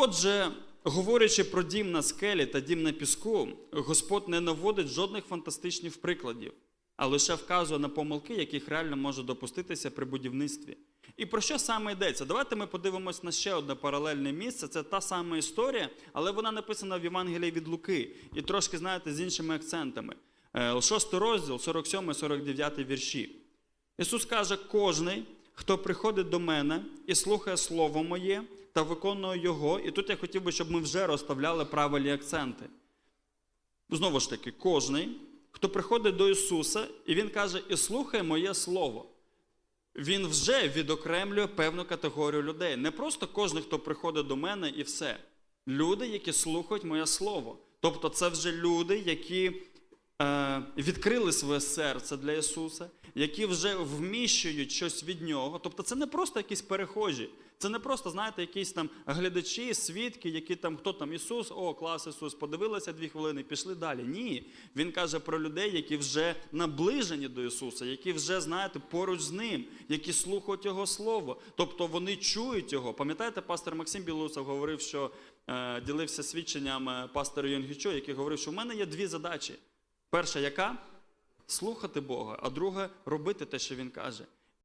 Отже, говорячи про дім на скелі та дім на піску, Господь не наводить жодних фантастичних прикладів, а лише вказує на помилки, яких реально може допуститися при будівництві. І про що саме йдеться? Давайте ми подивимось на ще одне паралельне місце. Це та сама історія, але вона написана в Євангелії від Луки і трошки, знаєте, з іншими акцентами. Е, Шостий розділ, 47-49 вірші. Ісус каже: кожний, хто приходить до мене і слухає Слово моє та виконує Його. І тут я хотів би, щоб ми вже розставляли правильні акценти. Знову ж таки, кожний, хто приходить до Ісуса, і Він каже, і слухай моє Слово. Він вже відокремлює певну категорію людей. Не просто кожен, хто приходить до мене, і все. Люди, які слухають моє слово. Тобто, це вже люди, які відкрили своє серце для Ісуса, які вже вміщують щось від Нього. Тобто, це не просто якісь перехожі, це не просто, знаєте, якісь там глядачі, свідки, які там, хто там Ісус, о, клас Ісус, подивилися дві хвилини, пішли далі. Ні. Він каже про людей, які вже наближені до Ісуса, які вже, знаєте, поруч з Ним, які слухають Його Слово. Тобто вони чують Його. Пам'ятаєте, пастор Максим Білусов говорив, що е, ділився свідченням е, пастора Йонгічо, який говорив, що в мене є дві задачі. Перша яка? Слухати Бога, а друге робити те, що Він каже.